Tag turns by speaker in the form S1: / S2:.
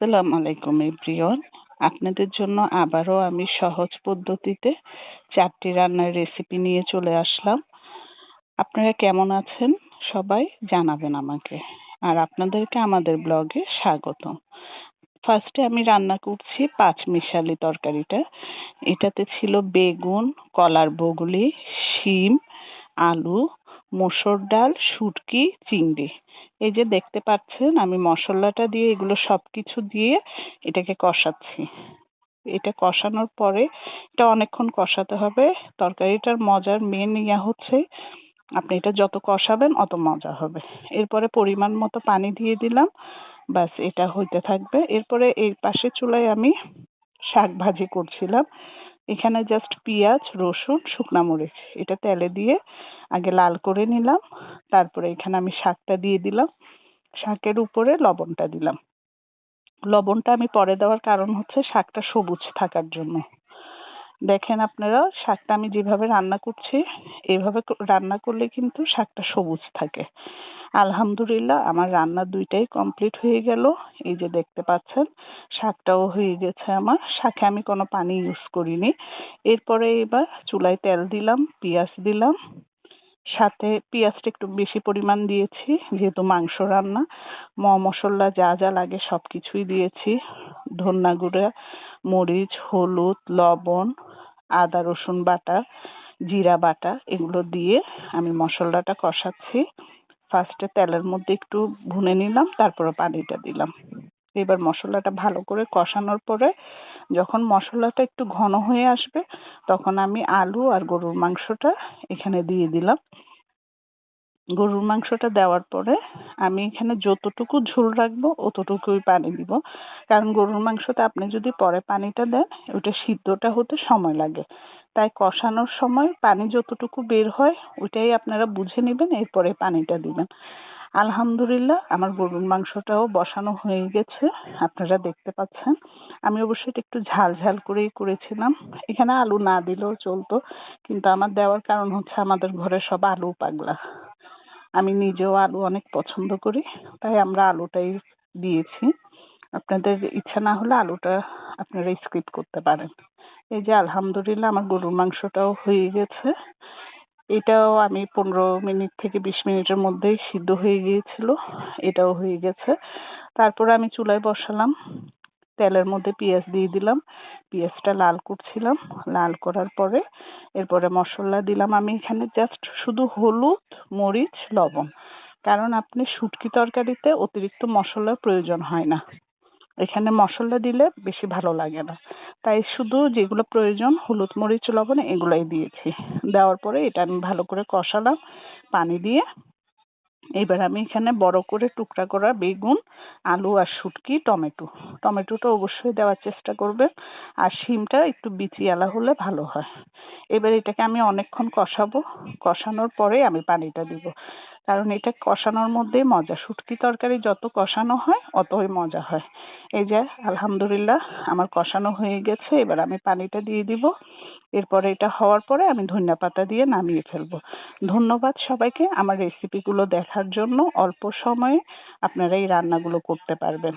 S1: আসসালামু আলাইকুম এভরিওয়ান। আপনাদের জন্য আবারও আমি সহজ পদ্ধতিতে চারটি রান্নার রেসিপি নিয়ে চলে আসলাম। আপনারা কেমন আছেন সবাই জানাবেন আমাকে। আর আপনাদেরকে আমাদের ব্লগে স্বাগত। ফার্স্টে আমি রান্না করছি পাঁচ মিশালি তরকারিটা। এটাতে ছিল বেগুন, কলার বগুলি, শিম, আলু মসুর ডাল, শুটকি, চিংড়ি। এই যে দেখতে পাচ্ছেন, আমি মশলাটা দিয়ে এগুলো সব কিছু দিয়ে এটাকে কষাচ্ছি। এটা কষানোর পরে এটা অনেকক্ষণ কষাতে হবে। তরকারিটার মজার মেন ইয়া হচ্ছে, আপনি এটা যত কষাবেন অত মজা হবে। এরপরে পরিমাণ মতো পানি দিয়ে দিলাম, ব্যাস এটা হইতে থাকবে। এরপরে এর পাশে চুলায় আমি শাক ভাজি করছিলাম। এখানে জাস্ট পেঁয়াজ, রসুন, শুকনা মরিচ, এটা তেলে দিয়ে আগে লাল করে নিলাম, তারপরে এখানে আমি শাকটা দিয়ে দিলাম, শাকের উপরে লবণটা দিলাম। লবণটা আমি পরে দেওয়ার কারণ হচ্ছে শাকটা সবুজ থাকার জন্য। দেখেন আপনারা, শাকটা আমি যেভাবে রান্না করছি এইভাবে রান্না করলে কিন্তু শাকটা সবুজ থাকে। আলহামদুলিল্লাহ, আমার রান্না দুইটাই কমপ্লিট হয়ে গেল। এই যে দেখতে পাচ্ছেন, শাকটাও হয়ে গেছে আমার। শাকে আমি কোনো পানি ইউজ করিনি। এরপরে এবার চুলায় তেল দিলাম, পেঁয়াজ দিলাম। সাথে পেঁয়াজটা একটু বেশি পরিমাণ দিয়েছি, যেহেতু মাংস রান্না। ম মশলা যা যা লাগে সব কিছুই দিয়েছি। ধন্যা গুঁড়া, মরিচ, হলুদ, লবণ, আদা, রসুন বাটা, জিরা বাটা, এগুলো দিয়ে আমি মশলাটা কষাচ্ছি। ফার্স্টে তেলের মধ্যে একটু ভুনে নিলাম, তারপরে পানিটা দিলাম। এবার মশলাটা ভালো করে কষানোর পরে যখন মশলাটা একটু ঘন হয়ে আসবে, তখন আমি আলু আর গরুর মাংসটা এখানে দিয়ে দিলাম। গরুর মাংসটা দেওয়ার পরে আমি এখানে যতটুকু ঝোল রাখব, অতটুকুই পানি দিব। কারণ গরুর মাংসতে আপনি যদি পরে পানিটা দেন, ওইটা সিদ্ধটা হতে সময় লাগে। তাই কষানোর সময় পানি যতটুকু বের হয়, ওইটাই আপনারা বুঝে নেবেন, এরপরে পানিটা দিবেন। আলহামদুলিল্লাহ, আমার গরুর মাংসটাও বসানো হয়ে গেছে, আপনারা দেখতে পাচ্ছেন। আমি অবশ্যই একটু ঝাল ঝাল করেই করেছিলাম। এখানে আলু না দিলেও চলতো, কিন্তু আমার দেওয়ার কারণ হচ্ছে আমাদের ঘরে সব আলু পাগলা। আমি নিজেও আলু অনেক পছন্দ করি, তাই আমরা আলুটাই দিয়েছি। আপনাদের ইচ্ছা না হলে আলুটা আপনারা স্কিপ করতে পারেন। এই যে আলহামদুলিল্লাহ আমার গরুর মাংসটাও হয়ে গেছে। এটাও আমি পনেরো মিনিট থেকে বিশ মিনিটের মধ্যেই সিদ্ধ হয়ে গিয়েছিল, এটাও হয়ে গেছে। তারপরে আমি চুলায় বসালাম। তেলের মধ্যে পেঁয়াজ দিয়ে দিলাম। পেঁয়াজটা লাল করছিলাম। লাল করার পরে এরপরে মশলা দিলাম। আমি এখানে জাস্ট শুধু হলুদ, মরিচ, লবণ। কারণ আপনি শুটকি তরকারিতে অতিরিক্ত মশলার প্রয়োজন হয় না। এখানে মশলা দিলে বেশি ভালো লাগে না। তাই শুধু যেগুলো প্রয়োজন, হলুদ, মরিচ, লবণ, এগুলোই দিয়েছি। দেওয়ার পরে এটা আমি ভালো করে কষালাম। পানি দিয়ে এবার আমি এখানে বড় করে টুকরা করা বেগুন, আলু আর শুটকি, টমেটো। টমেটোটা অবশ্যই দেওয়ার চেষ্টা করবে আর শিমটা একটু বিচিয়ালা হলে ভালো হয়। এবার এটাকে আমি অনেকক্ষণ কষাবো। কষানোর পরে আমি পানিটা দিব। কারণ এটা কষানোর মধ্যেই মজা। শুটকি তরকারি যত কষানো হয়, অতই মজা হয়। এই যে, আলহামদুলিল্লাহ আমার কষানো হয়ে গেছে। এবার আমি পানিটা দিয়ে দিব। এরপরে এটা হওয়ার পরে আমি ধনিয়া পাতা দিয়ে নামিয়ে ফেলব। ধন্যবাদ সবাইকে আমার রেসিপিগুলো দেখার জন্য। অল্প সময়ে আপনারা এই রান্নাগুলো করতে পারবেন।